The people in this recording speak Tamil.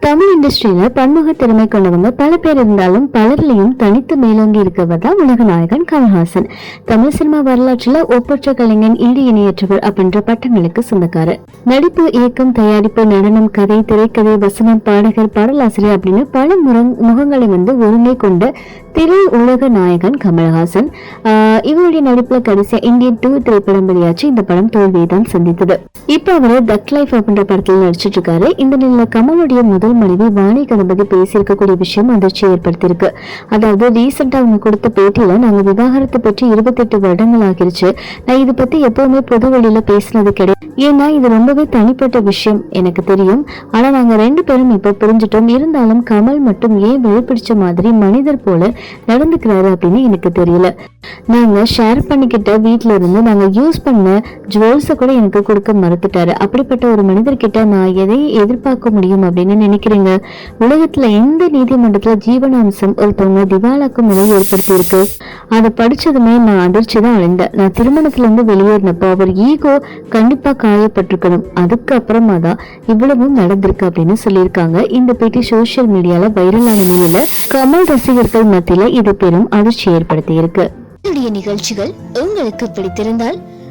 தமிழ் இண்டஸ்ட்ரியில பன்முக திறமை கொண்டவங்க பல பேர் இருந்தாலும் பலர்லையும் தனித்து மேலோங்கி இருக்கவர் தான் உலக நாயகன் கமல்ஹாசன். தமிழ் சினிமா வரலாற்றுல ஒப்பற்ற கலைஞன் ஈடு இணையற்றவர் அப்படின்ற பட்டங்களுக்கு சொந்தக்காரர். நடிப்பு இயக்கம் தயாரிப்பு நடனம் கதை திரைக்கதை வசனம் பாடகர் பாடலாசிரியர் அப்படின்னு பல முரங் முகங்களை வந்து ஒருங்கே கொண்ட திரை உலக நாயகன் கமல்ஹாசன். ஆஹ் இவருடைய நடிப்புல கடைசியா இந்தியன் டூ திரைப்படம் வெளியாச்சு இந்த படம் தோல்வியை தான் சந்தித்தது. இப்ப அவரு தக் லைஃப் அப்படின்ற படத்துல நடிச்சிட்டு இருக்காரு. இந்த நிலையில கமலுடைய முதல் மனைவி வாணி கணபதி பேசியிருக்கக்கூடிய விஷயம் அதிர்ச்சி ஏற்படுத்தியிருக்கு. அதாவது ரீசெண்டாக அவங்க கொடுத்த பேட்டியில் நாங்கள் விவாகரத்தை பற்றி இருபத்தெட்டு வருடங்கள் ஆகிருச்சு. நான் இது பத்தி எப்பவுமே பொது வழியில் பேசினது கிடையாது. ஏன்னா இது ரொம்பவே தனிப்பட்ட விஷயம் எனக்கு தெரியும். ஆனா நாங்க ரெண்டு பேரும் இப்போ புரிஞ்சிட்டோம். இருந்தாலும் கமல் மட்டும் ஏன் வெளிப்பிடிச்ச மாதிரி மனிதர் போல நடந்துக்கிறாரு அப்படின்னு எனக்கு தெரியல. நாங்க ஷேர் பண்ணிக்கிட்ட வீட்டில் இருந்து நாங்க யூஸ் பண்ண ஜுவல்ஸை கூட எனக்கு கொடுக்க மறுத்துட்டாரு. அப்படிப்பட்ட ஒரு மனிதர்கிட்ட நான் எதை எதிர்பார்க்க முடியும் அப்படின்னு நினைக்கிறீங்க? உலகத்துல எந்த நீதிமன்றத்துல ஜீவனாம்சம் ஒருத்தவங்க திவாலாக்கும் நிலை ஏற்படுத்தி இருக்கு? அதை படிச்சதுமே நான் அதிர்ச்சி தான் அடைந்தேன். நான் திருமணத்துல இருந்து வெளியேறினப்போ அவர் ஈகோ கண்டிப்பா காயப்பட்டிருக்கணும். அதுக்கப்புறமா தான் இவ்வளவும் நடந்திருக்கு அப்படின்னு சொல்லியிருக்காங்க. இந்த பேட்டி சோசியல் மீடியால வைரலான நிலையில கமல் ரசிகர்கள் மத்தியில இது பெரும் அதிர்ச்சி ஏற்படுத்தி இருக்கு. நிகழ்ச்சிகள் உங்களுக்கு பிடித்திருந்தால்